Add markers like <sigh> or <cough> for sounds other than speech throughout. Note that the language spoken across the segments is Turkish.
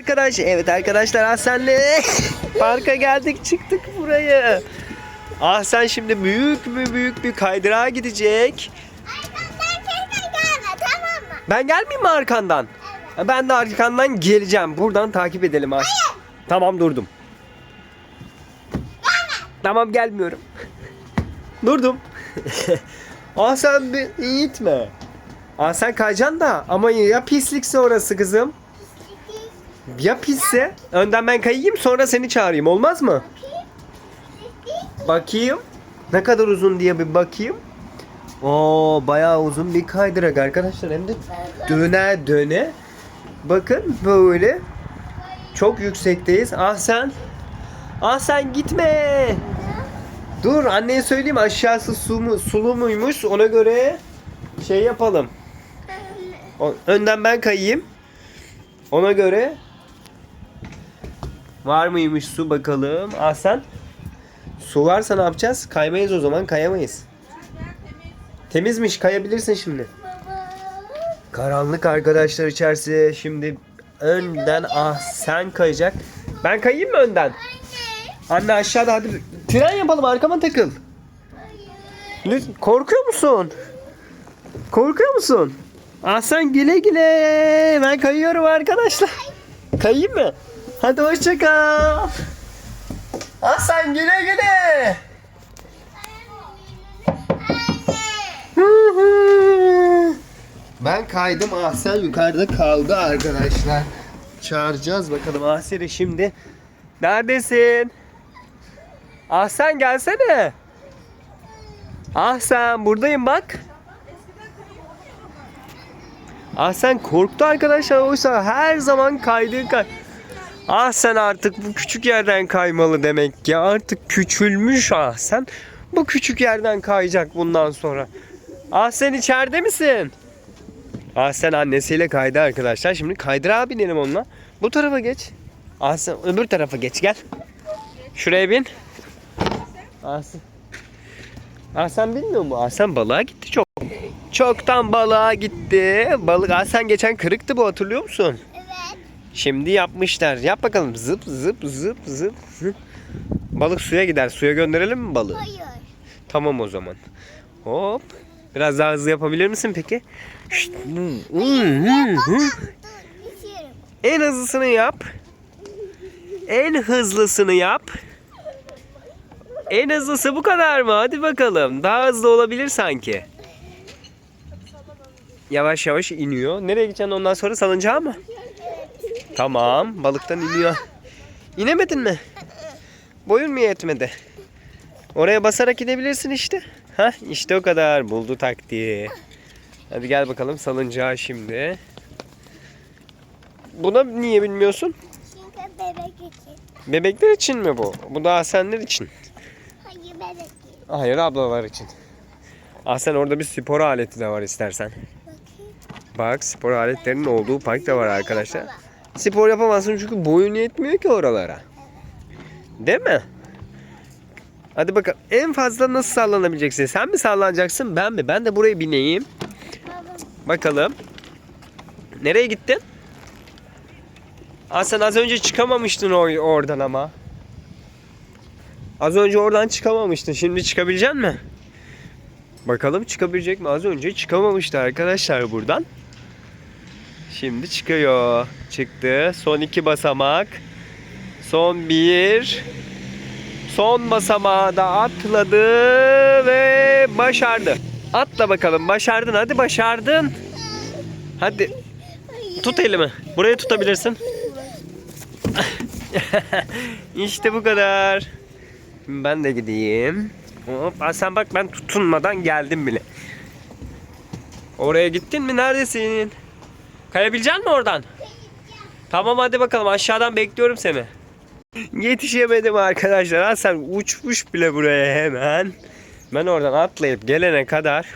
Arkadaş, evet arkadaşlar Ahsen'le <laughs> parka geldik çıktık buraya. Ahsen şimdi büyük bir büyük bir kaydırağa gidecek. Arkamdan kesin gelme tamam mı? Ben gelmeyeyim mi arkandan? Ha, Ben de arkandan geleceğim. Buradan takip edelim Ahsen. Tamam durdum. Tamam gelmiyorum. Durdum. <laughs> Ahsen bir gitme. Ahsen kayacaksın da ama ya pislikse orası kızım. Ya pisse önden ben kayayım sonra seni çağırayım olmaz mı? Bakayım. Ne kadar uzun diye bir bakayım. Oo bayağı uzun bir kaydırak arkadaşlar hem de döne döne. Bakın böyle. Çok yüksekteyiz. Ah sen. Ah sen gitme. Dur anneye söyleyeyim aşağısı su mu, sulu muymuş ona göre şey yapalım. Önden ben kayayım. Ona göre var mıymış su bakalım. Ah sen. Su varsa ne yapacağız? Kaymayız o zaman kayamayız. Temizmiş kayabilirsin şimdi. Karanlık arkadaşlar içerisi şimdi önden ah sen kayacak. Ben kayayım mı önden? Anne aşağıda hadi tren yapalım arkama takıl. Lütfen korkuyor musun? Korkuyor musun? Ah sen güle güle. Ben kayıyorum arkadaşlar. Kayayım mı? Hadi hoşça kal. Sen güle güle. Ben kaydım Ahsen yukarıda kaldı arkadaşlar. Çağıracağız bakalım Ahsen'i şimdi. Neredesin? Ahsen gelsene. Ahsen buradayım bak. Ahsen korktu arkadaşlar oysa her zaman kaydığı kay. Ahsen artık bu küçük yerden kaymalı demek ki artık küçülmüş Ahsen. Bu küçük yerden kayacak bundan sonra. Ahsen içeride misin? Ahsen annesiyle kaydı arkadaşlar. Şimdi kaydırağa binelim onunla. Bu tarafa geç. Ahsen öbür tarafa geç gel. Şuraya bin. Ahsen. Ahsen bilmiyor mu? Ahsen balığa gitti çok. Çoktan balığa gitti. Balık Ahsen geçen kırıktı bu hatırlıyor musun? Evet. Şimdi yapmışlar. Yap bakalım. Zıp zıp zıp zıp zıp. Balık suya gider. Suya gönderelim mi balığı? Hayır. Tamam o zaman. Hop. Biraz daha hızlı yapabilir misin peki? Şşt. En hızlısını yap. En hızlısını yap. En hızlısı bu kadar mı? Hadi bakalım. Daha hızlı olabilir sanki. Yavaş yavaş iniyor. Nereye gideceksin ondan sonra salıncağa mı? Tamam. Balıktan iniyor. İnemedin mi? Boyun mu yetmedi? Oraya basarak gidebilirsin işte. Hah işte o kadar. Buldu taktiği. Hadi gel bakalım salıncağa şimdi. Buna niye bilmiyorsun? Çünkü bebek için. Bebekler için mi bu? Bu da Asenler için. Hayır bebek için. Hayır ablalar için. Asen orada bir spor aleti de var istersen. Bakayım. Bak spor aletlerinin olduğu park da var arkadaşlar. Spor yapamazsın çünkü boyun yetmiyor ki oralara. Değil mi? Hadi bakalım. En fazla nasıl sallanabileceksin? Sen mi sallanacaksın ben mi? Ben de buraya bineyim. Bakalım. Nereye gittin? Aa, sen az önce çıkamamıştın or- oradan ama. Az önce oradan çıkamamıştın. Şimdi çıkabilecek mi? Bakalım çıkabilecek mi? Az önce çıkamamıştı arkadaşlar buradan. Şimdi çıkıyor. Çıktı. Son iki basamak. Son bir. Son basamağı da atladı ve başardı. Atla bakalım. Başardın. Hadi başardın. Hadi. Tut elimi. Burayı tutabilirsin. <laughs> işte bu kadar. Ben de gideyim. Hop, sen bak ben tutunmadan geldim bile. Oraya gittin mi? Neredesin? Kayabilecek misin oradan? Tamam hadi bakalım aşağıdan bekliyorum seni. Yetişemedim arkadaşlar. Ha sen uçmuş bile buraya hemen. Ben oradan atlayıp gelene kadar.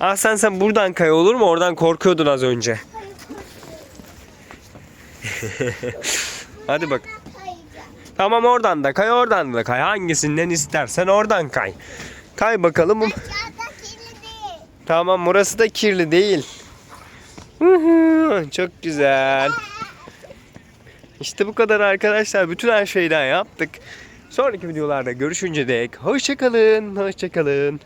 Ah sen sen buradan kay olur mu? Oradan korkuyordun az önce. Hadi bak. Tamam oradan da kay oradan da kay. Hangisinden istersen oradan kay. Kay bakalım. Tamam burası da kirli değil. Çok güzel. İşte bu kadar arkadaşlar. Bütün her şeyden yaptık. Sonraki videolarda görüşünce dek hoşçakalın. Hoşçakalın.